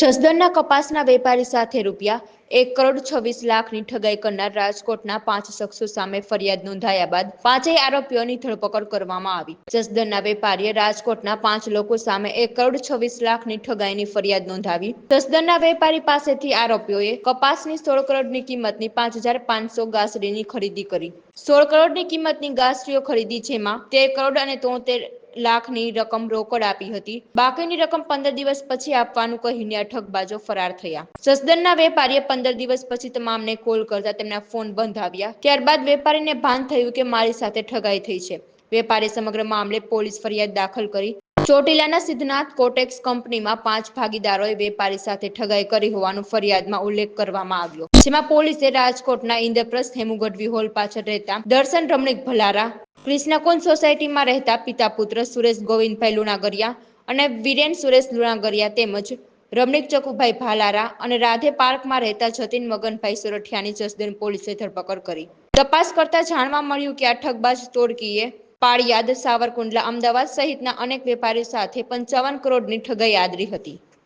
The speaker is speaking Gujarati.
જસદણના કપાસના વેપારી સાથે રૂપિયા એક કરોડ છવ્વીસ લાખની ઠગાઈ કરનાર રાજકોટના પાંચ શખ્સો સામે ફરિયાદ નોંધાયા બાદ પાંચેય આરોપીઓની ધરપકડ કરવામાં આવી. જસદણના વેપારીએ રાજકોટના પાંચ લોકો સામે એક કરોડ છવ્વીસ લાખની ઠગાઈની ફરિયાદ નોંધાવી. જસદણના વેપારી પાસેથી આરોપીઓએ કપાસની સોળ કરોડની કિંમતની પાંચ હજાર પાંચસો ગાસડીની ખરીદી કરી. સોળ કરોડની કિંમતની ગાસડીઓ ખરીદી, જેમાં તેર કરોડ અને તોતેર લાખની રકમ રોકડ આપી હતી. બાકીની રકમ પંદર દિવસ પછી આપવાનું કહીને આ ઠગબાજો ફરાર થયા. સસદનના વેપારીએ પંદર દિવસ પછી તમામને કોલ કરતા તેમના ફોન બંધ આવ્યા. ત્યારબાદ વેપારીને ભાન થયું કે મારી સાથે ઠગાઈ થઈ છે. વેપારી સમગ્ર મામલે પોલીસ ફરિયાદ દાખલ કરી. ચોટીલાના સિદ્ધનાથ કોટેક્સ કંપનીમાં પાંચ ભાગીદારોએ વેપારી સાથે ઠગાઈ કરી હોવાનો ફરિયાદમાં ઉલ્લેખ કરવામાં આવ્યો. જેમાં પોલીસે રાજકોટના ઇન્દ્રપ્રસ્થ હેમુગઢ હોલ પાછળ રહેતા દર્શન રમણીક ભલારા, કૃષ્ણકોન સોસાયટીમાં રહેતા પિતા પુત્ર સુરેશ ગોવિંદભાઈ લુણાગરિયા અને વિરેન સુરેશ લુણાગરિયા તેમજ રમણીક ચકુભાઈ ભાલારા અને રાધે પાર્કમાં રહેતા જતીન મગનભાઈ સોરઠિયાની જસદન પોલીસે ધરપકડ કરી. તપાસ કરતા જાણવા મળ્યું કે આ ઠગબાજ ટોળકીએ પાળિયાદ સાવરકુંડલા અમદાવાદ સહિતના અનેક વેપારીઓ સાથે પંચાવન કરોડની ઠગાઈ આદરી હતી.